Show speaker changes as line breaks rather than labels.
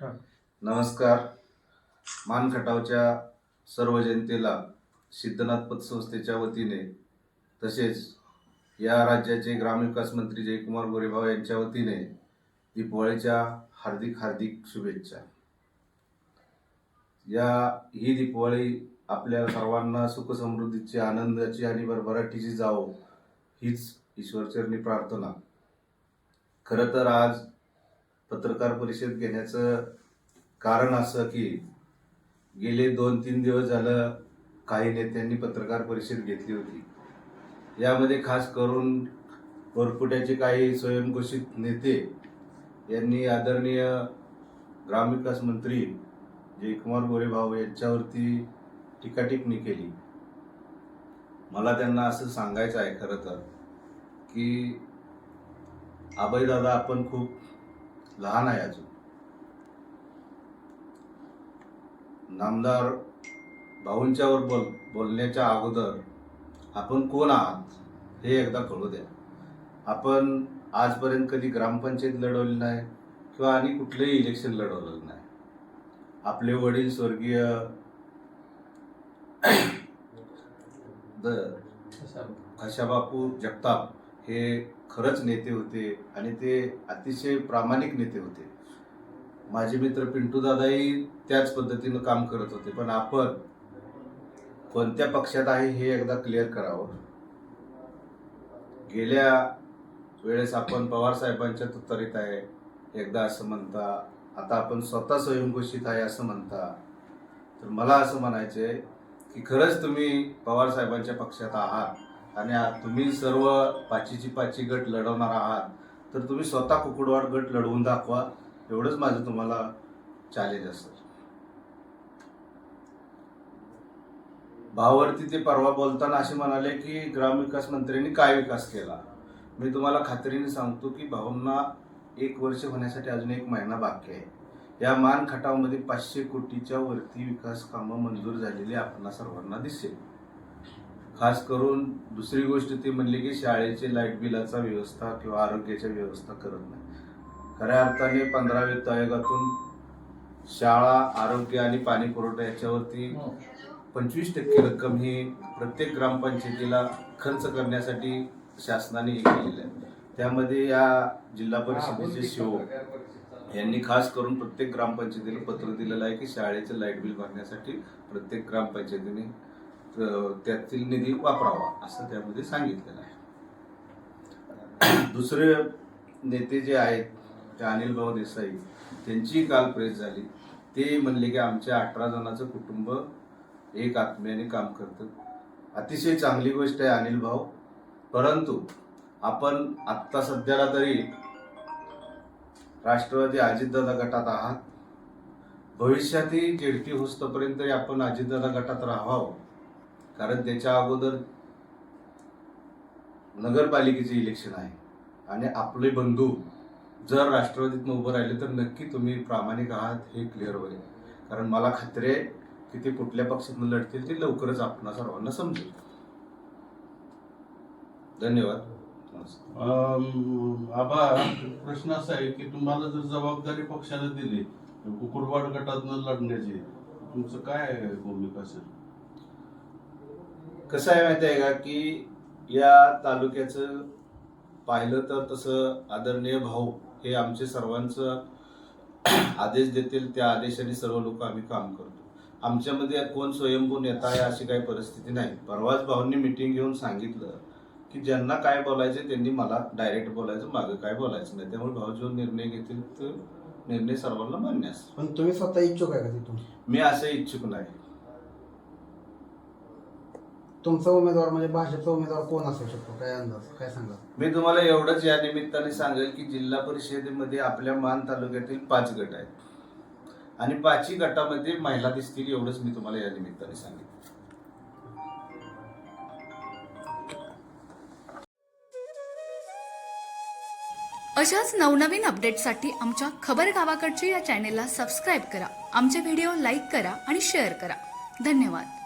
नमस्कार. मानखटावच्या सर्व जनतेला सिद्धनाथ पतसंस्थेच्या वतीने तसेच या राज्याचे ग्रामविकास मंत्री जयकुमार गोरेभाव यांच्या वतीने दीपावळीच्या हार्दिक हार्दिक शुभेच्छा. या ही दीपावळी आपल्या सर्वांना सुखसमृद्धीची आनंदाची आणि भरभराटीची जावो हीच ईश्वरचरणी प्रार्थना. खरं तर आज पत्रकार परिषद घेण्याचं कारण असं की गेले दोन तीन दिवस झालं काही नेत्यांनी पत्रकार परिषद घेतली होती. यामध्ये खास करून वरपुट्याचे काही स्वयंघोषित नेते यांनी आदरणीय ग्रामविकास मंत्री जयकुमार गोरेभाऊ यांच्यावरती टीकाटिपणी केली. मला त्यांना असं सांगायचं आहे खरं तर की दादा आपण खूप लहान आहे अजून. नामदार भाऊंच्यावर बोल बोलण्याच्या अगोदर आपण कोण आहात हे एकदा कळू द्या. आपण आजपर्यंत कधी ग्रामपंचायत लढवली नाही किंवा आणि कुठलंही इलेक्शन लढवलेलं नाही. आपले वडील स्वर्गीय द खशाबापू जगताप हे खरंच नेते होते आणि ते अतिशय प्रामाणिक नेते होते. माझे मित्र पिंटू दादाही त्याच पद्धतीनं काम करत होते. पण आपण कोणत्या पक्षात आहे हे एकदा क्लिअर करावं. गेल्या वेळेस आपण पवार साहेबांच्या तुतारीत आहे. एकदा असं म्हणता आता आपण स्वतः स्वयंघोषित आहे असं म्हणता. तर मला असं म्हणायचं आहे की खरंच तुम्ही पवार साहेबांच्या पक्षात आहात. आणि तुम्ही सर्व पाचीची पाची गट लढवणार आहात तर तुम्ही स्वतः कुकुडवाड गट लढवून दाखवा. एवढंच माझं तुम्हाला चॅलेंज असेल. भावावरती ते परवा बोलताना असे म्हणाले की ग्रामविकास मंत्र्यांनी काय विकास केला? मी तुम्हाला खात्रीने सांगतो की भाऊंना एक वर्ष होण्यासाठी अजून एक महिना बाकी आहे. या मान खटावमध्ये पाचशे कोटीच्या वरती विकास कामं मंजूर झालेली आपणा सर्वांना दिसेल. खास करून दुसरी गोष्ट ती म्हणली की शाळेचे लाइट बिलाचा व्यवस्था किंवा आरोग्याच्या व्यवस्था करत नाही. खऱ्या अर्थाने पंधरा वित्त आयोगातून शाळा आरोग्य आणि पाणी पुरवठा याच्यावरती पंचवीस टक्के रक्कम ही प्रत्येक ग्रामपंचायतीला खर्च करण्यासाठी शासनाने हे केलेलं आहे. त्यामध्ये या जिल्हा परिषदेचे शिव यांनी खास करून प्रत्येक ग्रामपंचायतीला पत्र दिलेलं आहे की शाळेचं लाइट बिल भरण्यासाठी प्रत्येक ग्रामपंचायतीने त्यातील निधी वापरावा असं त्यामध्ये सांगितलेलं आहे. दुसरे नेते जे आहेत ते अनिल भाऊ देसाई त्यांची काल प्रेस झाली. ते म्हणले की आमच्या अठरा जणांचं कुटुंब एक आत्म्याने काम करतं. अतिशय चांगली गोष्ट आहे अनिल भाऊ. परंतु आपण आत्ता सध्याला तरी राष्ट्रवादी अजितदादा गटात आहात. भविष्यातही जेडटी होस्तपर्यंत तरी आपण अजितदादा गटात राहावं. कारण त्याच्या अगोदर नगरपालिकेचे इलेक्शन आहे. आणि आपले बंधू जर राष्ट्रवादीतनं उभं राहिले तर नक्की तुम्ही प्रामाणिक आहात हे क्लिअर होईल. कारण मला खात्री आहे की ते कुठल्या पक्षातून लढतील ते लवकरच आपण सर्वांना समजेल. धन्यवाद. नमस्कार
आबा प्रश्न असा आहे की तुम्हाला जर जबाबदारी पक्षाने दिली कुकुरवाड गटातनं लढण्याची तुमचं काय भूमिका असेल?
कसं आहे माहिती आहे का की या तालुक्याचं पाहिलं तर तसं आदरणीय भाऊ हे आमचे सर्वांचं आदेश देतील त्या आदेशाने सर्व लोक आम्ही काम करतो. आमच्यामध्ये कोण स्वयंभू नेता आहे अशी काही परिस्थिती नाही. परवाच भाऊंनी मिटिंग घेऊन सांगितलं की ज्यांना काय बोलायचे त्यांनी मला डायरेक्ट बोलायचं मागं काय बोलायचं नाही. त्यामुळे भाऊ जो निर्णय घेतील तो निर्णय सर्वांना मान्य असेल
पण तुम्ही स्वतः इच्छुक आहे का तिथून?
मी असं इच्छुक नाही.
तुमचा उमेदवार म्हणजे भाजपचा उमेदवार कोण असू शकतो? काय अंदाज? काय सांगा
मी तुम्हाला एवढंच या निमित्ताने सांगेल की जिल्हा परिषदेमध्ये आपल्या मान तालुक्यातील पाच गट आहेत. आणि पाचही गटामध्ये महिला दिसतील एवढंच मी तुम्हाला या निमित्ताने सांगेल
अशाच नवनवीन अपडेटसाठी आमच्या खबर गावाकडच्या या चॅनेलला सबस्क्राईब करा. आमचे व्हिडिओ लाईक करा आणि शेअर करा. धन्यवाद.